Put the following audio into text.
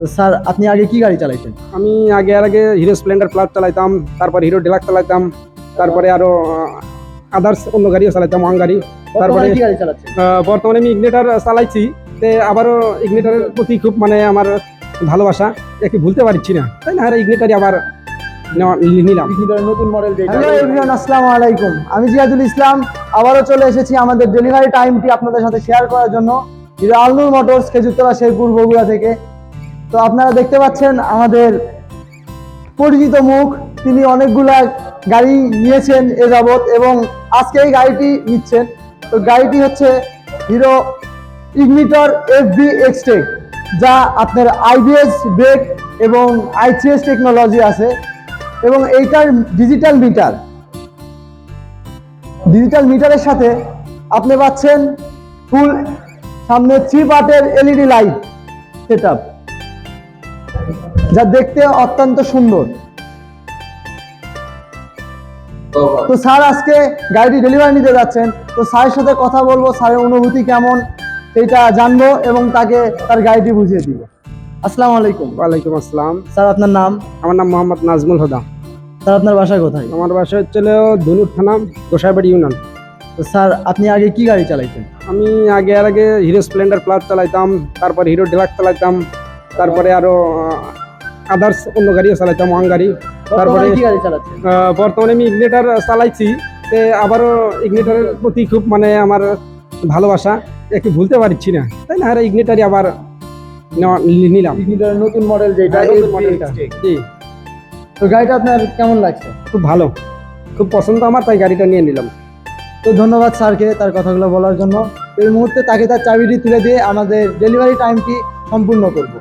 তো স্যার আপনি আগে কি গাড়ি চালাইছেন? আমি আগে আর আগে হিরো স্প্লেন্ডার প্লাস চালাইতাম তারপর হিরো ডিলাক্স চালাইতাম তারপরে আরও আদার্স অন্য গাড়িও চালাইতাম ওয়ান গাড়ি। তারপরে বর্তমানে আমি ইগনিটার চালাইছি তে আবারও ইগনিটারের প্রতি খুব মানে আমার ভালোবাসা একে ভুলতে পারছি না। তাই না আর ইগনিটারই আবার নিলাম। নতুন মডেল আসসালামু আলাইকুম। আমি জিয়াদুল ইসলাম আবারও চলে এসেছি আমাদের ডেলিভারি টাইমটি আপনাদের সাথে শেয়ার করার জন্য। আলনুর মোটরস খেজুরতলা শেরপুর বগুড়া থেকে। তো আপনারা দেখতে পাচ্ছেন আমাদের পরিচিত মুখ, তিনি অনেকগুলা গাড়ি নিয়েছেন এ যাবৎ এবং আজকে এই গাড়িটি নিচ্ছেন। তো গাড়িটি হচ্ছে Hero Ignitor F B Xtec, যা আপনার আইবিএস ব্রেক এবং আইসিএস টেকনোলজি আছে এবং এইটার ডিজিটাল মিটার। ডিজিটাল মিটারের সাথে আপনি পাচ্ছেন ফুল সামনে থ্রি পার্টের এলইডি লাইট সেট যা দেখতে অত্যন্ত সুন্দর। তো স্যার আজকে গাড়িটি ডেলিভারি নিতে যাচ্ছেন। তো স্যারের সাথে কথা বলব স্যারের অনুভূতি কেমন সেটা জানব এবং তাকে তার গাড়িটি বুঝিয়ে দিব। আসসালামু আলাইকুম। ওয়ালাইকুম আসসালাম। স্যার আপনার নাম? আমার নাম মোহাম্মদ নাজমুল হুদা। স্যার আপনার বাসা কোথায়? আমার বাসা হচ্ছিল ধনুর থানা গোসাইবাড়ি ইউনিয়ন। তো স্যার আপনি আগে কি গাড়ি চালাইছেন আমি আগে আর আগে হিরো স্প্লেন্ডার প্লাস চালাইতাম তারপর হিরো ডিলাক্স চালাইতাম তারপরে আরও আদার্স অন্য গাড়িও চালাইতাম ওয়ান গাড়ি। তারপরে বর্তমানে আমি ইগনেটার চালাইছি। তে আবারও ইগনিটারের প্রতি খুব মানে আমার ভালোবাসা। একটু ভুলতে পারছি না তাই না? আর ইগনিটারই আবার নিলাম। নতুন মডেল যেটা হ্যাঁ। জি। তো গাড়িটা আপনার কেমন লাগছে? খুব ভালো। খুব পছন্দ আমার তাই গাড়িটা নিয়ে নিলাম। তো ধন্যবাদ স্যারকে তার কথাগুলো বলার জন্য। এই মুহূর্তে তাকে তার চাবিটি তুলে দিয়ে আমাদের ডেলিভারি টাইমটি সম্পূর্ণ করব।